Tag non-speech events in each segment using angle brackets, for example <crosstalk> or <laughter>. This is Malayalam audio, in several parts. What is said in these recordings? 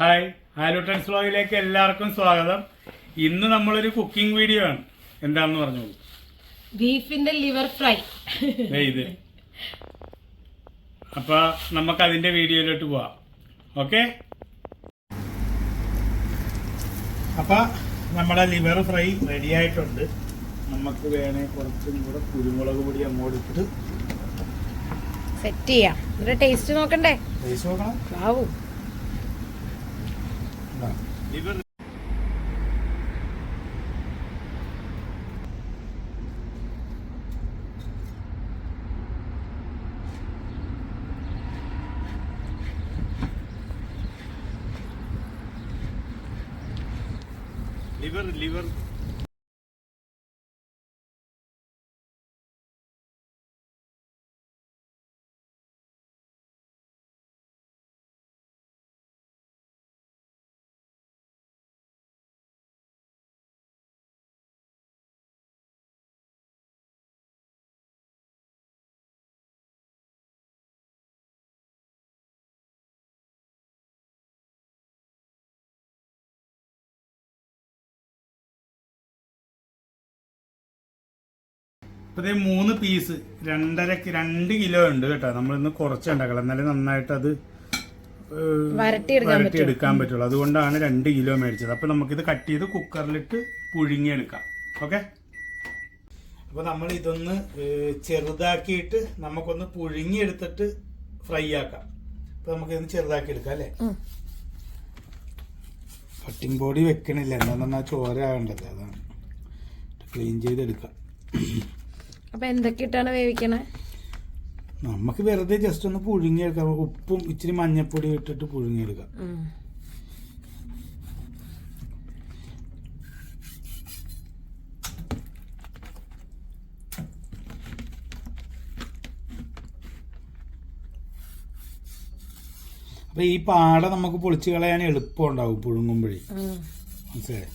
ഹായ് ഹാലുട്ടൻസ് വ്ളോഗിലേക്ക് എല്ലാവർക്കും സ്വാഗതം. ഇന്ന് നമ്മളൊരു കുക്കിംഗ് വീഡിയോ ആണ്. എന്താണെന്ന് പറഞ്ഞോളൂ. ബീഫിന്റെ ലിവർ ഫ്രൈ. ഇത്. അപ്പൊ നമുക്ക് അതിന്റെ വീഡിയോയിലോട്ട് പോവാം. ഓക്കെ? അപ്പൊ നമ്മുടെ ലിവർ ഫ്രൈ റെഡി ആയിട്ടുണ്ട്. നമുക്ക് വേണേ കുറച്ചും കൂടെ കുരുമുളക് പൊടി അങ്ങോട്ട് ഇട്ടിട്ട് സെറ്റ് ചെയ്യാം. ടേസ്റ്റ് നോക്കണ്ടേ? ടേസ്റ്റ് നോക്കണം. വാവു ലിവർ ലിവർ ദേ മൂന്ന് പീസ് രണ്ടര രണ്ട് കിലോ ഉണ്ട് കേട്ടോ. നമ്മളിന്ന് കുറച്ച് ഉണ്ടാക്കണം. എന്നാലേ നന്നായിട്ട് അത് വരട്ടി എടുക്കാൻ പറ്റുള്ളൂ. അതുകൊണ്ടാണ് രണ്ട് കിലോ മേടിച്ചത്. അപ്പൊ നമുക്കിത് കട്ട് ചെയ്ത് കുക്കറിലിട്ട് പുഴുങ്ങിയെടുക്കാം. ഓക്കെ? അപ്പൊ നമ്മൾ ഇതൊന്ന് ചെറുതാക്കിയിട്ട് നമുക്കൊന്ന് പുഴുങ്ങിയെടുത്തിട്ട് ഫ്രൈ ആക്കാം. അപ്പൊ നമുക്ക് ഇതൊന്ന് ചെറുതാക്കി എടുക്കാം അല്ലേ? കട്ടിങ് കട്ടിംഗ് ബോഡി വെക്കണില്ല. എന്താണെന്നാ ചോര ആകേണ്ടത് അതാണ്. ക്ലീൻ ചെയ്തെടുക്കാം. അപ്പൊ എന്തൊക്കെ ഇട്ടാണ് വേവിക്കണേ? നമുക്ക് വെറുതെ ജസ്റ്റ് ഒന്ന് പുഴുങ്ങിയെടുക്കാം. ഉപ്പും ഇച്ചിരി മഞ്ഞപ്പൊടി ഇട്ടിട്ട് പുഴുങ്ങിയെടുക്കാം. അപ്പൊ ഈ പാട നമുക്ക് പൊളിച്ചു കളയാൻ എളുപ്പം ഉണ്ടാവും പുഴുങ്ങുമ്പോഴേ. മനസ്സിലായി?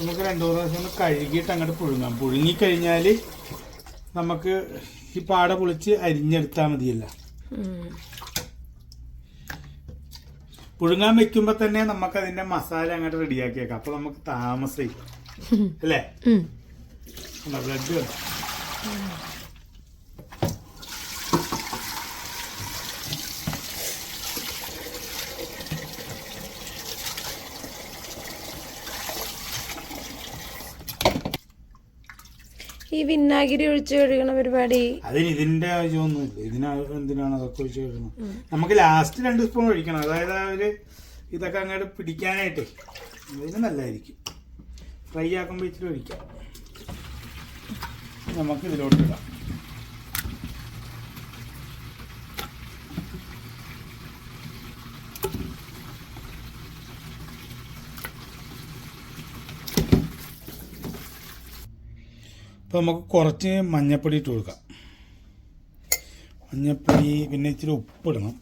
നമുക്ക് രണ്ടു മൂന്ന് ദിവസം ഒന്ന് കഴുകിയിട്ട് അങ്ങോട്ട് പുഴുങ്ങാം. പുഴുങ്ങിക്കഴിഞ്ഞാൽ നമുക്ക് ഈ പാട പൊളിച്ച് അരിഞ്ഞെടുത്താൽ മതിയല്ല. പുഴുങ്ങാൻ വെക്കുമ്പോൾ തന്നെ നമുക്ക് അതിന്റെ മസാല അങ്ങോട്ട് റെഡിയാക്കിയേക്കാം. അപ്പൊ നമുക്ക് താമസിക്കും. അല്ലേ. ബ്ലഡ് വേണം ഈ വിന്നാഗിരി ഒഴിച്ചു കഴുകണ പരിപാടി? അതിന് ഇതിന്റെ ആവശ്യമൊന്നുമില്ല ഇതിന് എന്തിനാണ് അതൊക്കെ ഒഴിച്ചു കഴുകുന്നത് നമുക്ക് ലാസ്റ്റ് രണ്ട് സ്പൂൺ ഒഴിക്കണം. അതായത് ആ ഒരു ഇതൊക്കെ അങ്ങോട്ട് പിടിക്കാനായിട്ടേ. അതിന് നല്ലതായിരിക്കും. ഫ്രൈ ആക്കുമ്പോൾ ഇച്ചിരി ഒഴിക്കാം. നമുക്ക് ഇതിലോട്ട് ഇടാം. അപ്പോൾ നമുക്ക് കുറച്ച് മഞ്ഞപ്പൊടി ഇട്ട് കൊടുക്കാം. മഞ്ഞപ്പൊടി പിന്നെ ഇച്ചിരി ഉപ്പിടണം.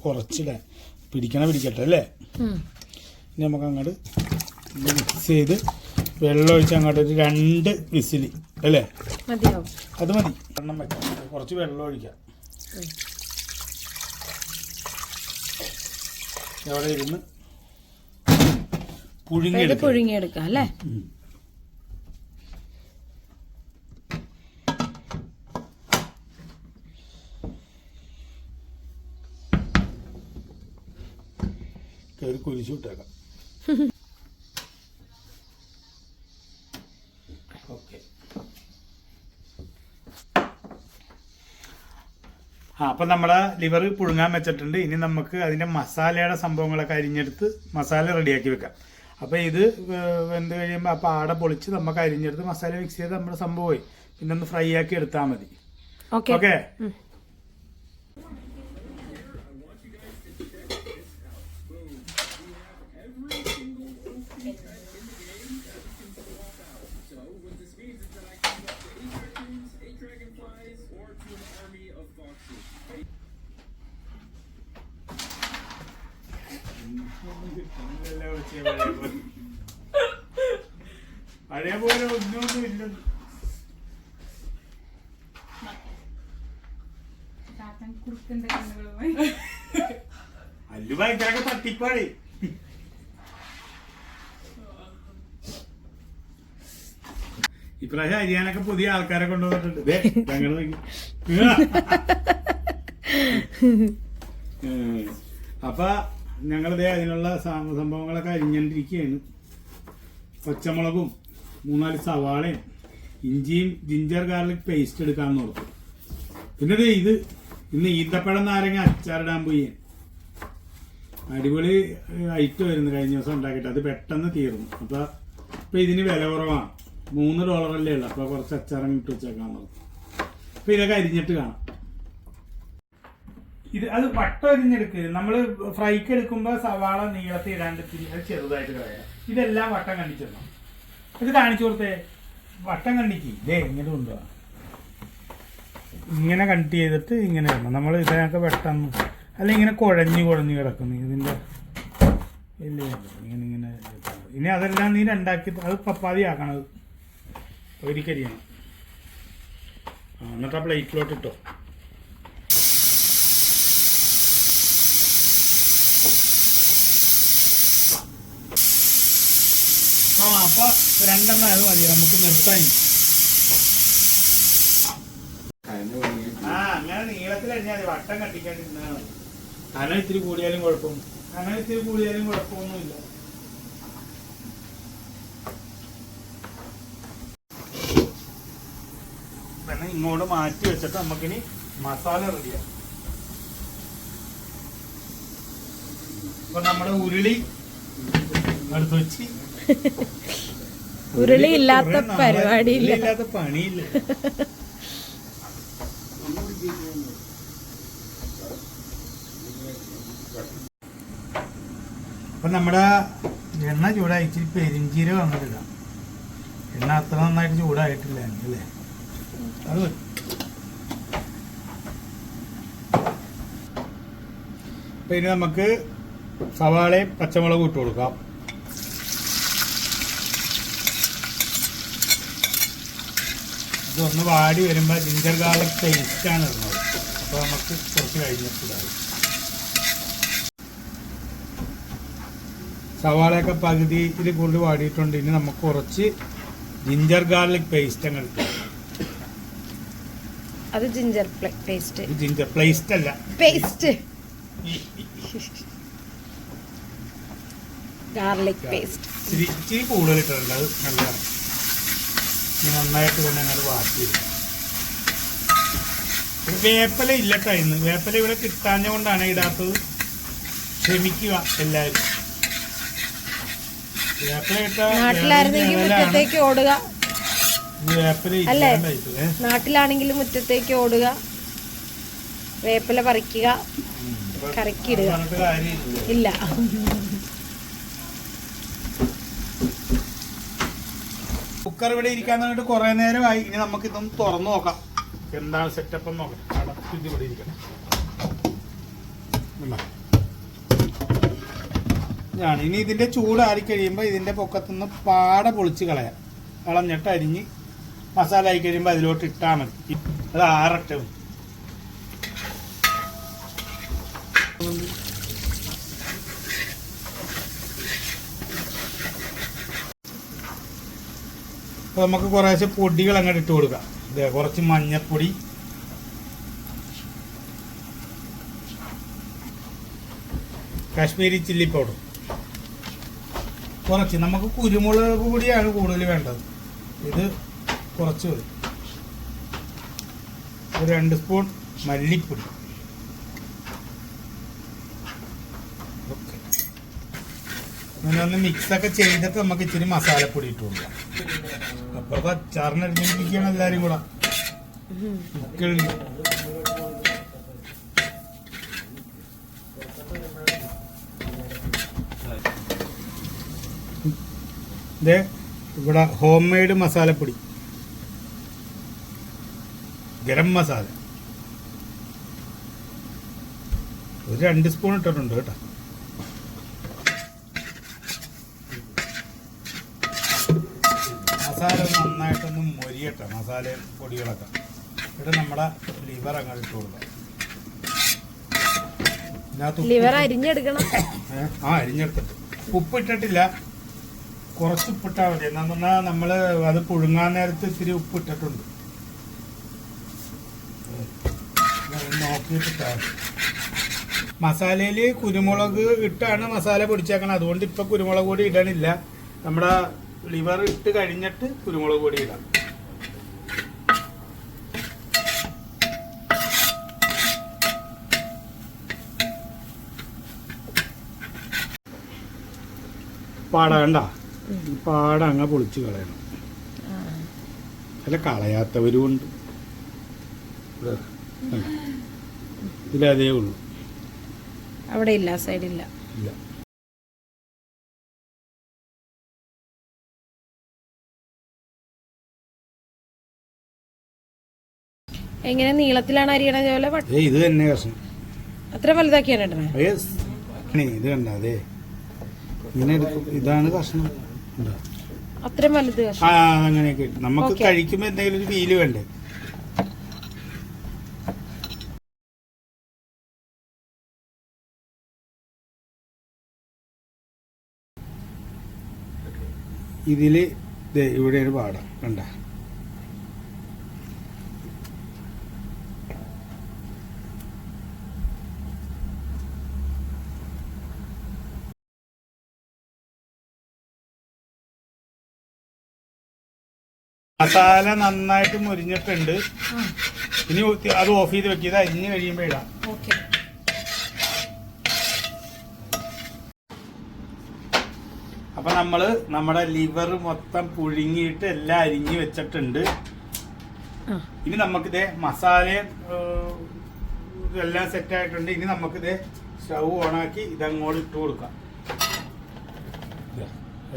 കുറച്ചിടെ പിടിക്കണ പിടിക്കട്ടെ അല്ലേ. ഇനി നമുക്ക് അങ്ങോട്ട് മിക്സ് ചെയ്ത് വെള്ളം ഒഴിച്ച് അങ്ങോട്ട് ഒരു രണ്ട് വിസിൽ അല്ലേ? അത് മതി. എണ്ണം വെക്കാം കുറച്ച് വെള്ളം ഒഴിക്കാം. ഉം. എവിടെ ഇരുന്ന് പുഴുങ്ങിയെടുക്കാം. പുഴുങ്ങിയെടുക്കാം അല്ലേ? ഒരു കുരിശു വിട്ടേക്കാം. ആ അപ്പം നമ്മൾ ലിവർ പുഴുങ്ങാൻ വെച്ചിട്ടുണ്ട്. ഇനി നമുക്ക് അതിന്റെ മസാലയുടെ സംഭവങ്ങളൊക്കെ അരിഞ്ഞെടുത്ത് മസാല റെഡിയാക്കി വെക്കാം. അപ്പോൾ ഇത് വെന്ത് കഴിയുമ്പോൾ അപ്പോൾ ആടെ പൊളിച്ച് നമുക്ക് അരിഞ്ഞെടുത്ത് മസാല മിക്സ് ചെയ്ത് നമ്മുടെ സംഭവമായി പിന്നെ ഒന്ന് ഫ്രൈ ആക്കി എടുത്താൽ മതി. ഓക്കെ ഓക്കെ പഴയ പോലെ. ഒന്നൊന്നും ഇല്ല അല്ലു ഭയങ്കരൊക്കെ തട്ടിപ്പാടി. ഇപ്രാവശ്യം അരിയാനൊക്കെ പുതിയ ആൾക്കാരെ കൊണ്ടുവന്നിട്ടുണ്ട്. ദേ, ഞങ്ങൾ നോക്കി. <laughs> അപ്പൊ ഞങ്ങളിതേ അതിനുള്ള സംഭവങ്ങളൊക്കെ അരിഞ്ഞിരിക്കുകയാണ് പച്ചമുളകും മൂന്നാൽ സവാളയും ഇഞ്ചിയും ജിഞ്ചർ ഗാർലിക് പേസ്റ്റ് എടുക്കാൻ നോക്കും പിന്നെ ഇത് ഇന്ന് ഈന്തപ്പഴം നാരങ്ങ അച്ചാറിടാൻ പോയി. അടിപൊളി ഐറ്റം വരുന്നു കഴിഞ്ഞ ദിവസം ഉണ്ടാക്കിയിട്ട്. അത് പെട്ടെന്ന് തീർന്നു. അപ്പോൾ ഇപ്പൊ ഇതിന് വില കുറവാണ്. മൂന്ന് ഡോളറല്ലേ ഉള്ളൂ. അപ്പോൾ കുറച്ച് അച്ചാറങ്ങ് ഇട്ട് വെച്ചേക്കാൻ നോക്കും അപ്പൊ ഇതൊക്കെ അരിഞ്ഞിട്ട് കാണാം. ഇത് അത് വട്ടം അരിഞ്ഞെടുക്ക്. നമ്മൾ ഫ്രൈക്ക് എടുക്കുമ്പോൾ സവാള നീളത്തിൽ ഇടാണ്ട് അത് ചെറുതായിട്ട് കളയാം. ഇതെല്ലാം വട്ടം കണ്ടിച്ചിടണം ഇത് കാണിച്ചു കൊടുത്തേ. വട്ടം കണ്ടിക്ക്. ഇതേ ഇങ്ങനെ കൊണ്ടുപോവാ ഇങ്ങനെ കണ്ടി ചെയ്തിട്ട് ഇങ്ങനെ ഇടണം. നമ്മൾ ഇതിനൊക്കെ പെട്ടെന്ന് അല്ല ഇങ്ങനെ കുഴഞ്ഞു കുഴഞ്ഞു കിടക്കുന്നു. ഇതിന്റെ ഇല്ല ഇങ്ങനെ ഇങ്ങനെ ഇനി അതെല്ലാം നീ രണ്ടാക്കി അത് പപ്പാതി ആക്കണത് ഒരിക്കരിയണം ആ എന്നിട്ട് ആ പ്ലേറ്റിലോട്ട് ഇട്ടോ. ആ അപ്പൊ രണ്ടെണ്ണം അത് മതി. നമുക്ക് നിർത്താൻ. ആ അങ്ങനെ നീളത്തിൽ വട്ടം കനം ഇത്തിരി കൂടിയാലും കുഴപ്പം. കനം ഇത്തിരി കൂടിയാലും കുഴപ്പമൊന്നുമില്ല. പിന്നെ ഇങ്ങോട്ട് മാറ്റി വെച്ചിട്ട് നമുക്കിനി മസാല റെഡിയാ അപ്പൊ നമ്മുടെ ഉരുളി എടുത്ത് വെച്ച് ഉരുളി ഇല്ലാത്ത പരിപാടി ഇല്ലാത്ത പണിയില്ല. അപ്പൊ നമ്മുടെ എണ്ണ ചൂടായി ഇച്ചിരി പെരിഞ്ചീരകം അങ്ങോട്ട് ഇടാം. എണ്ണ അത്ര നന്നായിട്ട് ചൂടായിട്ടില്ല അല്ലേ? അത്. ഇനി നമുക്ക് സവാളയും പച്ചമുളകും ഇട്ട് കൊടുക്കാം. ഇതൊന്ന് വാടി വരുമ്പോൾ ജിഞ്ചർ ഗാർലിക് പേസ്റ്റാണ് ഇടുന്നത് അപ്പോൾ നമുക്ക് കുറച്ച് കഴിഞ്ഞിട്ട് ഇടാം. സവാളയൊക്കെ പകുതിയിൽ കൂടുതൽ വാടിയിട്ടുണ്ട്. ഇനി നമുക്ക് കുറച്ച് ജിഞ്ചർ ഗാർലിക് പേസ്റ്റ് അങ്ങ് എടുക്കാം. അത് ജിഞ്ചർ പേസ്റ്റ് ജിഞ്ചർ പേസ്റ്റ് അല്ല. പേസ്റ്റ് ഗാർലിക് പേസ്റ്റ് ഇച്ചിരി കൂടുതൽ ഇട്ടിട്ടുണ്ട്. അത് നല്ലതാണ്. ഇനി നന്നായിട്ട് കൊണ്ട് അങ്ങോട്ട് വാട്ടി വേപ്പല ഇല്ലട്ടോ ഇന്ന്. വേപ്പല ഇവിടെ കിട്ടാഞ്ഞ കൊണ്ടാണ് ഇടാത്തത്. ക്ഷമിക്കുക എല്ലാവരും. വേപ്പല വേറെ ലെവലാണ്. മുറ്റത്തേക്ക് ഓടുക. വേപ്പില അല്ലേ? ഇല്ലാണ്ടായിട്ട് ഏ? നാട്ടിലാണെങ്കിൽ മുറ്റത്തേക്ക് ഓടുക. വേപ്പില പറിക്കുക. കറക്കിടുക കറക്കിയിടുക. ഇല്ല. കുക്കർ ഇവിടെ ഇരിക്കാൻ തുടങ്ങിയിട്ട് കുറെ നേരമായി. ഇനി നമുക്ക് ഇതൊന്ന് തുറന്നു നോക്കാം. എന്താണ് സെറ്റപ്പ് എന്ന് നോക്കാം. ഇവിടെ ഇരിക്കണം. ഇതാണ് ഇനി ഇതിന്റെ ചൂടാറി കഴിയുമ്പോൾ ഇതിന്റെ പൊക്കത്തുനിന്ന് പാട പൊളിച്ച് കളയാം. കളഞ്ഞിട്ട് അരിഞ്ഞ് മസാല ആയി കഴിയുമ്പോൾ അതിലോട്ട് ഇട്ടാൽ മതി. അത് ആറട്ടെ. അപ്പോൾ നമുക്ക് കുറേശ്ശെ പൊടികൾ അങ്ങോട്ട് ഇട്ട് കൊടുക്കാം. ഇതേ കുറച്ച് മഞ്ഞപ്പൊടി. Kashmiri chilli powder. കുറച്ച്. നമുക്ക് കുരുമുളക് പൊടിയാണ് കൂടുതൽ വേണ്ടത്. ഇത് കുറച്ച് മതി. ഒരു രണ്ട് സ്പൂൺ മല്ലിപ്പൊടി. ഇങ്ങനെ ഒന്ന് മിക്സൊക്കെ ചെയ്തിട്ട് നമുക്ക് ഇച്ചിരി മസാലപ്പൊടി ഇട്ട് കൊടുക്കാം. അപ്പൊ അച്ചാറിന് അരിഞ്ഞിരിക്കുകയാണ് എല്ലാരും കൂടെ. ഉക്കിളി. ദേ ഇവിടെ ഹോം മെയ്ഡ് മസാലപ്പൊടി. ഗരം മസാല. ഒരു രണ്ട് സ്പൂൺ ഇട്ടിട്ടുണ്ട് കേട്ടോ മസാല ഒന്ന് നന്നായിട്ടൊന്ന് മൊരിയട്ടെ മസാല പൊടികളൊക്കെ. ഇവിടെ നമ്മുടെ ലിവർ അങ്ങോട്ട് ഇട്ട് കൊടുക്കാം. ലിവർ അരിഞ്ഞെടുക്കണം. <coughs> ആ അരിഞ്ഞെടുത്തിട്ട്. ഉപ്പ് ഇട്ടിട്ടില്ല. കുറച്ച് ഉപ്പിട്ടാൽ മതി. എന്നാന്ന് പറഞ്ഞാൽ നമ്മൾ അത് പുഴുങ്ങാൻ നേരത്ത് ഇത്തിരി ഉപ്പ് ഇട്ടിട്ടുണ്ട്. നോക്കിയിട്ട് മസാലയിൽ കുരുമുളക് ഇട്ടാണ് മസാല പൊടിച്ചേക്കണം. അതുകൊണ്ട് ഇപ്പൊ കുരുമുളക് പൊടി ഇടണില്ല. നമ്മുടെ ലിവർ ഇട്ട് കഴിഞ്ഞിട്ട് കുരുമുളക് പൊടി ഇടാം. പാട കണ്ട ഈ പാട അങ്ങ് പൊളിച്ച് കളയണം. അല്ല കളയാത്തവരും ഉണ്ട്? ഇതിലതേ ഉള്ളൂ. അവിടെ ഇല്ല സൈഡില്ല ഇല്ല. എങ്ങനെ നീളത്തിലാണ് അരിയണ ജോലെ? ഇത് തന്നെ കഷ്ണം. അത്ര വലുതാക്കിയാണ് ഇത് കണ്ട ഇങ്ങനെ എടുക്കും. ഇതാണ് കഷ്ണം. കണ്ടോ? അത്രയും വലുത് കഷ്ണം. ആ അങ്ങനെയൊക്കെ. നമുക്ക് കഴിക്കുമ്പോൾ കഴിക്കുമ്പോ എന്തെങ്കിലും ഒരു ഫീൽ വേണ്ടേ? ഇതിൽ ദേ ഇവിടെ ഒരു പാടം. കണ്ട? മസാല നന്നായിട്ട് മുരിഞ്ഞിട്ടുണ്ട്. ഇനി അത് ഓഫ് ചെയ്ത് വെക്കിയത് അരിഞ്ഞ് കഴിയുമ്പോൾ ഇടാം. ഓക്കെ അപ്പൊ നമ്മൾ നമ്മുടെ ലിവർ മൊത്തം പുഴുങ്ങിയിട്ട് എല്ലാം അരിഞ്ഞ് വെച്ചിട്ടുണ്ട്. ഇനി നമുക്കിതേ മസാലയും എല്ലാം ഇതെല്ലാം സെറ്റ് ആയിട്ടുണ്ട്. ഇനി നമുക്കിതേ സ്റ്റൗ ഓണാക്കി ഇതങ്ങോട്ട് ഇട്ട് കൊടുക്കാം. ദേ,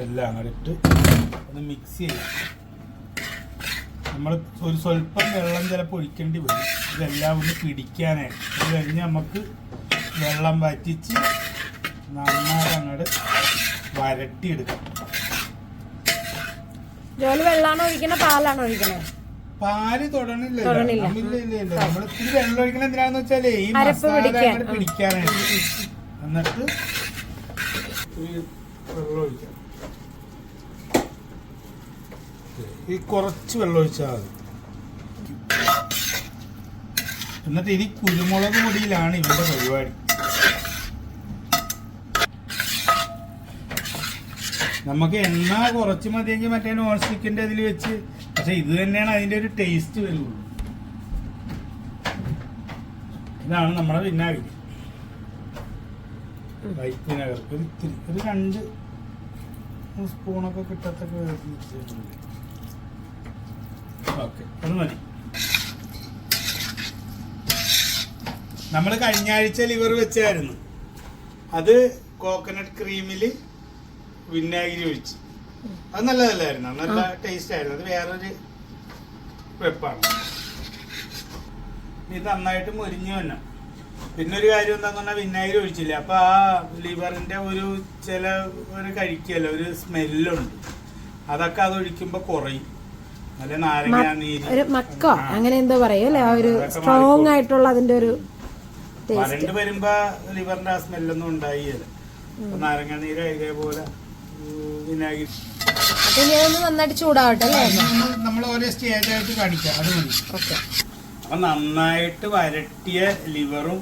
എല്ലാം അങ്ങോട്ട് ഇട്ട് ഒന്ന് മിക്സ് ചെയ്യാം. നമ്മൾ ഒരു സ്വല്പം വെള്ളം ചിലപ്പോൾ ഒഴിക്കേണ്ടി വരും. ഇതെല്ലാം ഒന്ന് പിടിക്കാനായിട്ട് അത് കഴിഞ്ഞ് നമുക്ക് വെള്ളം വറ്റിച്ച് നന്നായിട്ട് അങ്ങോട്ട് വരട്ടിയെടുക്കാം. ജോലി വെള്ളാണോ ഒഴിക്കണേ? പാലാണോ ഒഴിക്കണേ? പാൽ തൊടണില്ല നമ്മൾ ഇത്തിരി വെള്ളം ഒഴിക്കണ എന്തിനാന്ന് വെച്ചാലേ ഈ മസാല പിടിക്കാനായിട്ട്. എന്നിട്ട് വെള്ളം ഒഴിക്കാം. ഈ കുറച്ച് വെള്ളം ഒഴിച്ചാൽ മതി. എന്നിട്ട് ഇനി കുരുമുളക് പൊടിയിലാണ് ഇവരുടെ പരിപാടി. നമുക്ക് എണ്ണ കുറച്ച് മതിയെങ്കിൽ മറ്റേ നോൺ സ്റ്റിക്കിന്റെ ഇതിൽ വെച്ച് പക്ഷെ ഇത് തന്നെയാണ് അതിന്റെ ഒരു ടേസ്റ്റ് വരുള്ളൂ ഇതാണ് നമ്മുടെ വിനാഗിരി. വൈറ്റ് വിനാഗർ ഒരു ഇത്തിരി ഒരു രണ്ട് സ്പൂണൊക്കെ കിട്ടത്തൊക്കെ ഓക്കെ അത് മതി. നമ്മൾ കഴിഞ്ഞ ആഴ്ച ലിവർ വെച്ചായിരുന്നു. അത് കോക്കനട്ട് ക്രീമിൽ വിനാഗിരി ഒഴിച്ച്. അത് നല്ലതല്ലായിരുന്നു. നല്ല ടേസ്റ്റ് ആയിരുന്നു. അത് വേറൊരു വെപ്പാണ്. ഇത് നന്നായിട്ട് മുരിഞ്ഞു തന്നെ പിന്നെ ഒരു കാര്യം എന്താന്ന് പറഞ്ഞാൽ വിനാഗിരി ഒഴിച്ചില്ല? അപ്പൊ ആ ലിവറിന്റെ ഒരു ചില ഒരു കഴിക്കല്ല ഒരു സ്മെല്ലുണ്ട് അതൊക്കെ അത് ഒഴിക്കുമ്പോൾ കുറയും. ഒരു മക്ക. അങ്ങനെ എന്തോ പറയും അല്ലെ? ആ ഒരു സ്ട്രോങ് ആയിട്ടുള്ള അതിന്റെ ഒരു ടേസ്റ്റ് വരണ്ട് വരുമ്പോ ലിവറിന്റെ ആ സ്മെല്ലൊന്നും ഉണ്ടായില്ല. അപ്പൊ നാരങ്ങ നീര് ഇതേപോലെ വിനാഗിരി. ഒന്ന് നന്നായിട്ട് ചൂടാവട്ടെ അല്ലേ? നമ്മൾ ഓരോ സ്റ്റേജ് ആയിട്ട് കാണിക്കാം അത് മതി. ഓക്കെ. അപ്പൊ നന്നായിട്ട് വരട്ടിയ ലിവറും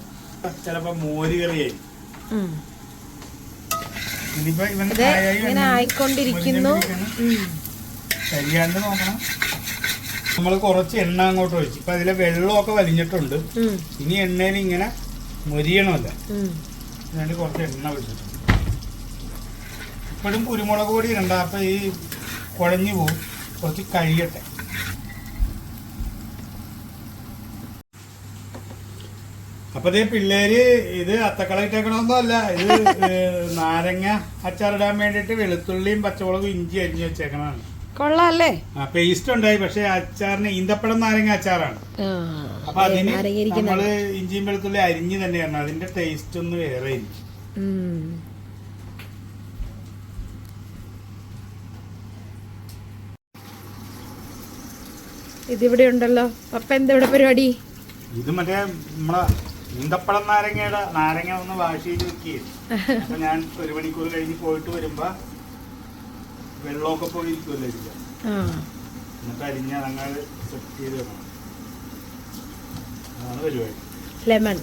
ചിലപ്പോ മോര് കറിയായി. ഇനിയിപ്പോ ഇവന്റെ ആയിക്കൊണ്ടിരിക്കുന്നു. കരിയാണ്ട് നോക്കണം. നമ്മൾ കുറച്ച് എണ്ണ അങ്ങോട്ട് ഒഴിച്ചു. ഇപ്പൊ അതിലെ വെള്ളമൊക്കെ വലിഞ്ഞിട്ടുണ്ട്. ഇനി എണ്ണയിൽ ഇങ്ങനെ മൊരിയണമല്ല. ഉം. കുറച്ച് എണ്ണ വെച്ചിട്ടുണ്ട് ഇപ്പോഴും കുരുമുളക് പൊടി ഇടണ്ട. അപ്പൊ ഈ കുഴഞ്ഞു പോകും കുറച്ച് കഴിയട്ടെ അപ്പൊ ദേ പിള്ളേര് ഇത് അത്തക്കള ഇട്ടേക്കണമെന്നോ അല്ല. ഇത് നാരങ്ങ അച്ചാറിടാൻ വേണ്ടിയിട്ട് വെളുത്തുള്ളിയും പച്ചമുളകും ഇഞ്ചി അരിഞ്ഞു വെച്ചേക്കണതാണ്. കൊള്ളാം അല്ലേ ആ പേസ്റ്റ് ഉണ്ടായി പക്ഷെ അച്ചാറിന് ഈന്തപ്പഴം നാരങ്ങ അച്ചാറാണ്. അപ്പൊ അതിന് നമ്മൾ ഇഞ്ചിയും വെളുത്തുള്ളി അരിഞ്ഞ് തന്നെയാണ്. അതിന്റെ ടേസ്റ്റ് ഒന്ന് വേറെ. ഇതിവിടെ ഉണ്ടല്ലോ. അപ്പൊ എന്താ ഇവിടെ പരിപാടി? ഇത് മറ്റേ നമ്മളെ ഈന്തപ്പഴം നാരങ്ങയുടെ നാരങ്ങ ഒന്ന് വാഷ് ചെയ്ത് വെക്കുകയും. <laughs> അപ്പൊ ഞാൻ ഒരു മണിക്കൂർ കഴിഞ്ഞ് പോയിട്ട് വരുമ്പോ വെള്ളമൊക്കെ പോയിരിക്കുമല്ലോ. ആ എന്നിട്ട് അരിഞ്ഞ് അതങ്ങൾ സെറ്റ് ചെയ്ത് വെക്കണം അതാണ് പരിപാടി ലെമൺ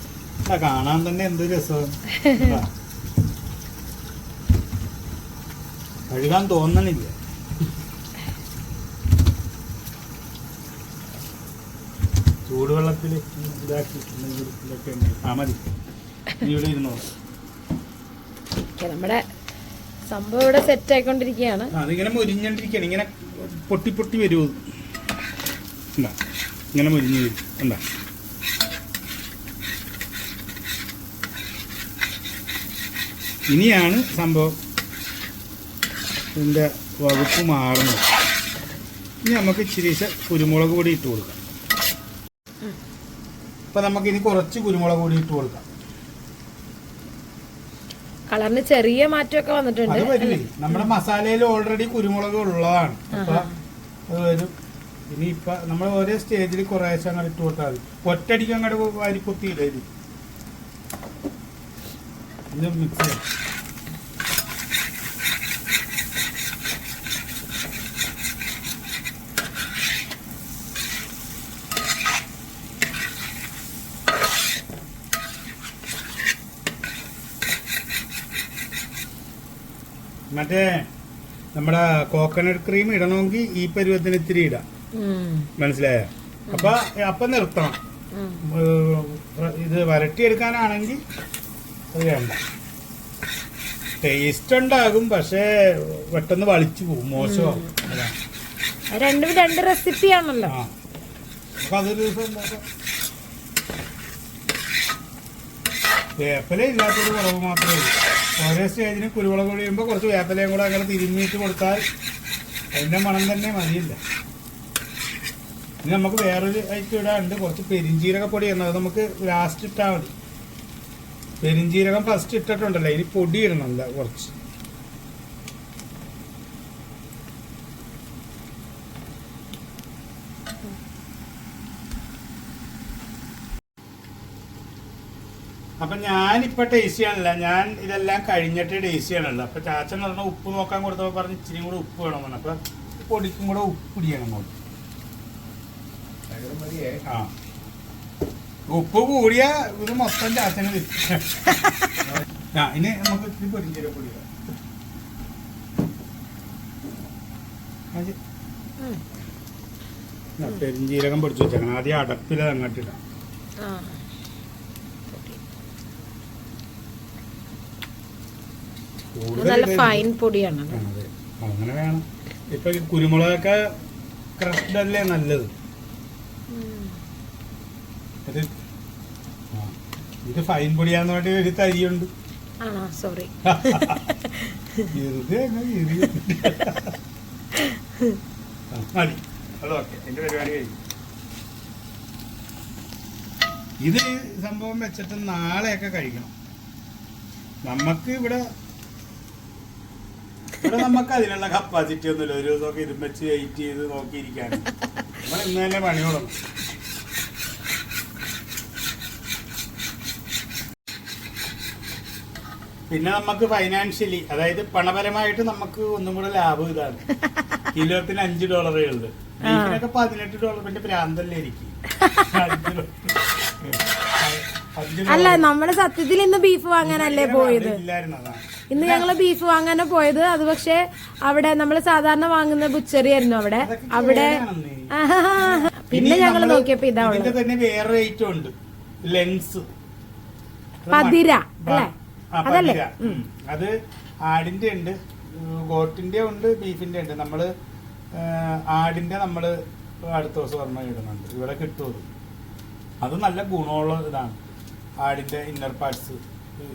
കാണാൻ തന്നെ എന്ത് രസം. <laughs> കഴുകാൻ തോന്നണില്ല ചൂടുവെള്ളത്തിൽ ഇതാക്കി ഇതിലൊക്കെ ഉണ്ട്. ആ മതി ഇവിടെ ഇരുന്നോ നമ്മുടെ സംഭവം ഇവിടെ സെറ്റ് ആയിക്കൊണ്ടിരിക്കുകയാണ്. അതിങ്ങനെ മുരിഞ്ഞോണ്ടിരിക്കുകയാണ്. ഇങ്ങനെ പൊട്ടി പൊട്ടി വരുമോ ഇങ്ങനെ മുരിഞ്ഞു വരും. എന്താ ഇനിയാണ് സംഭവം ഇതിന്റെ വകുപ്പ് മാറുന്നത്. ഇനി നമുക്ക് ഇച്ചിരി കുരുമുളക് പൊടി ഇട്ട് കൊടുക്കാം. ഇപ്പം നമുക്കിനി കുറച്ച് കുരുമുളക് പൊടി ഇട്ട് കൊടുക്കാം. കളറിന് ചെറിയ മാറ്റമൊക്കെ വന്നിട്ടുണ്ട്. നമ്മുടെ മസാലയിൽ ഓൾറെഡി കുരുമുളക് ഉള്ളതാണ്. ഇനി ഇപ്പൊ നമ്മൾ ഓരോ സ്റ്റേജിൽ കുറേശ്ശെ അങ്ങോട്ട് ഇട്ട് കൊടുത്താൽ മതി. ഒറ്റയടിക്ക് അങ്ങോട്ട് വാരി കുത്തിയില്ല ഇത് മിക്സ് ചെയ്യാം. മറ്റേ നമ്മുടെ കോക്കനട്ട് ക്രീം ഇടണമെങ്കിൽ ഈ പരുവത്തിന് ഇത്തിരി ഇടാം. മനസ്സിലായ? അപ്പൊ അപ്പൊ നിർത്തണം. ഇത് വരട്ടിയെടുക്കാനാണെങ്കിൽ അത് വേണ്ട. ടേസ്റ്റ് ഉണ്ടാകും പക്ഷേ പെട്ടെന്ന് വളിച്ചു പോകും മോശമാകും രണ്ടും രണ്ട് റെസിപ്പിയാണല്ലോ അപ്പൊ അതൊരു ദിവസം ഉണ്ടാക്കാം. വേപ്പില ഇല്ലാത്തൊരു കുറവ് മാത്രമേ ഉള്ളൂ. ഓരോ സ്റ്റേജിന് പൊടി ചെയ്യുമ്പോൾ കുറച്ച് വേപ്പലയും കൂടെ അങ്ങനെ തിരുമ്മിയിട്ട് കൊടുത്താൽ അതിന്റെ മണം തന്നെ മതിയില്ല. ഇനി നമുക്ക് വേറൊരു ഐറ്റം ഇടാണ്ട് കുറച്ച് പെരിഞ്ചീരക പൊടി എന്നത് നമുക്ക് ലാസ്റ്റ് ഇട്ടാൽ മതി. പെരിഞ്ചീരകം ഫസ്റ്റ് ഇട്ടിട്ടുണ്ടല്ലോ. ഇനി പൊടി ഇടണമല്ല കുറച്ച്. അപ്പൊ ഞാനിപ്പോ ടേസ്റ്റ് ചെയ്യാനില്ല. ഞാൻ ഇതെല്ലാം കഴിഞ്ഞിട്ട് ടേസ്റ്റ് ചെയ്യണല്ലോ. അപ്പൊ ചാച്ചൻ പറഞ്ഞ ഉപ്പ് നോക്കാൻ കൊടുത്തപ്പോ പറഞ്ഞ് ഇച്ചിരി കൂടെ ഉപ്പ് വേണം പറഞ്ഞു. അപ്പൊ പൊടിക്കും കൂടെ ഉപ്പ് ഇടിയണം അങ്ങോട്ട് ആ. ഉപ്പ് കൂടിയ ഇത് മൊത്തം ചാച്ചന് ഞാൻ ആ ഇനി നമുക്ക് ഇത്തിരി പൊരിഞ്ചീര പൊടി പെരിഞ്ജീരകം പൊടിച്ചു വെച്ചേക്കണം. ആദ്യം അടപ്പിൽ അങ്ങോട്ടിടാം ആ അത് കൂടുതൽ നല്ല ഫൈൻ പൊടിയാണ്. അതെ. അങ്ങനെ വേണം. ഇപ്പൊ കുരുമുളകൊക്കെ ക്രഷ്ഡ് അല്ലേ നല്ലത്? ഇത് ഇത് ഫൈൻ പൊടിയാന്ന് വേണ്ടി ഒരു തരിയുണ്ട് ആണോ സോറി വെറുതെ അങ്ങ് എറിയും. ആ, മതി. എന്റെ പരിപാടി കഴിഞ്ഞു. ഇത് സംഭവം വെച്ചിട്ട് നാളെയൊക്കെ കഴിക്കണം. നമുക്ക് ഇവിടെ ഇവിടെ നമുക്ക് അതിനുള്ള കപ്പാസിറ്റി ഒന്നുമില്ല. ഒരു ദിവസമൊക്കെ ഇരുമ്പച്ച് വെയിറ്റ് ചെയ്ത് നോക്കിയിരിക്കാൻ നമ്മൾ ഇന്ന് തന്നെ പണിയോളും പിന്നെ നമുക്ക് ഫൈനാൻഷ്യലി അതായത് പണപരമായിട്ട് നമുക്ക് ഒന്നും കൂടെ ലാഭം ഇതാണ്. കിലോത്തിന് അഞ്ച് ഡോളറേ ഉള്ളു. ബീഫിനൊക്കെ പതിനെട്ട് ഡോളറിന്റെ ഭ്രാന്തല്ലേ എനിക്ക്. അല്ല. നമ്മൾ സത്യത്തിൽ ഇന്ന് ബീഫ് വാങ്ങാനല്ലേ പോയത്? ഇല്ലായിരുന്നു അതാണ്. ഇന്ന് ഞങ്ങൾ ബീഫ് വാങ്ങാനാ പോയത്. അത് പക്ഷെ അവിടെ നമ്മൾ സാധാരണ വാങ്ങുന്ന ബുച്ചറി ആയിരുന്നു അവിടെ. അവിടെ <laughs> പിന്നെ ഞങ്ങൾ നോക്കിയപ്പോ ഇതാ തന്നെ വേറെ ഉണ്ട്. ലെൻസ് പതിര അല്ലേ? അതല്ലേ? അത് ആടിന്റെ ഉണ്ട് ഗോട്ടിന്റെ ഉണ്ട് ബീഫിന്റെ ഉണ്ട്. നമ്മൾ ആടിന്റെ നമ്മൾ അടുത്ത ദിവസം ഒരെണ്ണം ഇടുന്നുണ്ട്. ഇവിടെ കിട്ടും അത്. അത് നല്ല ഗുണമുള്ള ഇതാണ്. ആടിന്റെ ഇന്നർ പാർട്സ്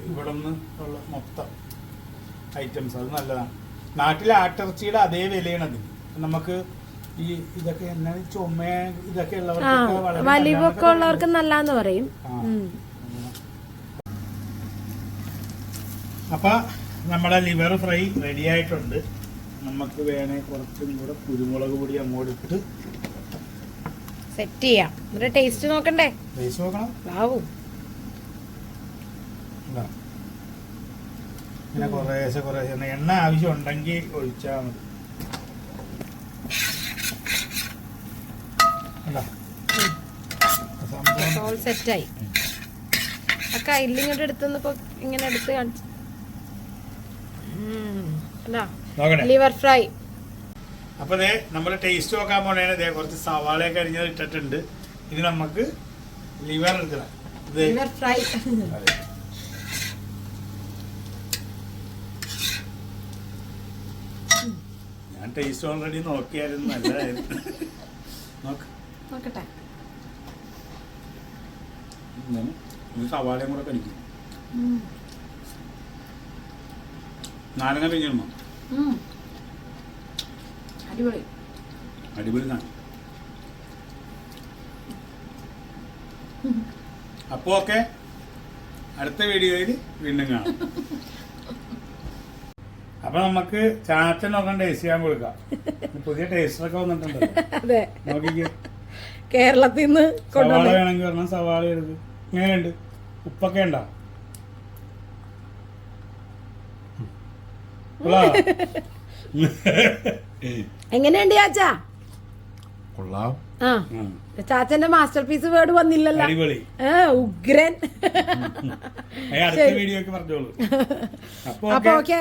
ഇവിടെ നിന്ന് ഉള്ള മൊത്തം. ഐറ്റംസ് അത് നല്ലതാണ്. നാട്ടിലെ ആട്ടിറച്ചിയുടെ അതേ വിലയാണ് അതിന് നമുക്ക് ഈ ഇതൊക്കെ എന്നാ ചുമ ഇതൊക്കെ ഉള്ളവർക്ക് വലിവൊക്കെ ഉള്ളവർക്ക് നല്ലാന്ന് പറയും. അപ്പൊ നമ്മുടെ ലിവർ ഫ്രൈ റെഡി ആയിട്ടുണ്ട്. നമുക്ക് വേണേ കുറച്ചും കൂടെ കുരുമുളക് പൊടി അങ്ങോട്ട് ഇട്ട് സെറ്റ് ചെയ്യാം. എന്നിട്ട് ടേസ്റ്റ് നോക്കണ്ടേ? ടേസ്റ്റ് നോക്കണം. വാവു. ഇങ്ങനെ കുറേശ്ശെ കുറേശ്ശെ എണ്ണ ആവശ്യം ഉണ്ടെങ്കിൽ ഒഴിച്ചാൽ മതി. കണ്ടോ? സംഭവം. ഓൾ സെറ്റായി ആ കയ്യിൽ ഇങ്ങോട്ട് ഇങ്ങനെ എടുത്ത് കാണിച്ചു. നോക്കട്ടെ. ലിവർ ഫ്രൈ അപ്പൊ ദേ നമ്മൾ ടേസ്റ്റ് നോക്കാൻ പോണേന് ദേ കുറച്ച് സവാളയൊക്കെ അരിഞ്ഞത് ഇട്ടിട്ടുണ്ട്. ഇത് നമുക്ക് ലിവർ എടുക്കണം. ലിവർ ഫ്രൈ അതെ. ഞാൻ ടേസ്റ്റ് ഓൾറെഡി നോക്കിയായിരുന്നു നല്ലതായിരുന്നു. നോക്കട്ടെ. സവാളയും കൂടെ കഴിക്കും. നാരങ്ങ പിഴിഞ്ഞിടണം ഉം. അടിപൊളി. അടിപൊളി സാധനം അപ്പോ ഓക്കെ അടുത്ത വീഡിയോയിൽ വീണ്ടും കാണാം. <laughs> അപ്പൊ നമുക്ക് ചാച്ചൻ നോക്കാൻ ടേസ്റ്റ് ചെയ്യാൻ കൊടുക്കാം. <laughs> പുതിയ ടേസ്റ്ററൊക്കെ വന്നിട്ടുണ്ടല്ലോ. അതെ. നോക്കിക്കേ. കേരളത്തിൽ നിന്ന് സവാള വേണമെങ്കിൽ പറഞ്ഞാൽ സവാള എടുത്ത് ഇങ്ങനെയുണ്ട്. ഉപ്പൊക്കെ ഉണ്ടോ? <laughs> എങ്ങനെയുണ്ട് ചാച്ചാ? കൊള്ളാം. ചാച്ചന്റെ മാസ്റ്റർ പീസ് വേർഡ് വന്നില്ലല്ലോ. ഉഗ്രൻ. പറഞ്ഞോളൂ. <laughs> അപ്പൊ ഓക്കെ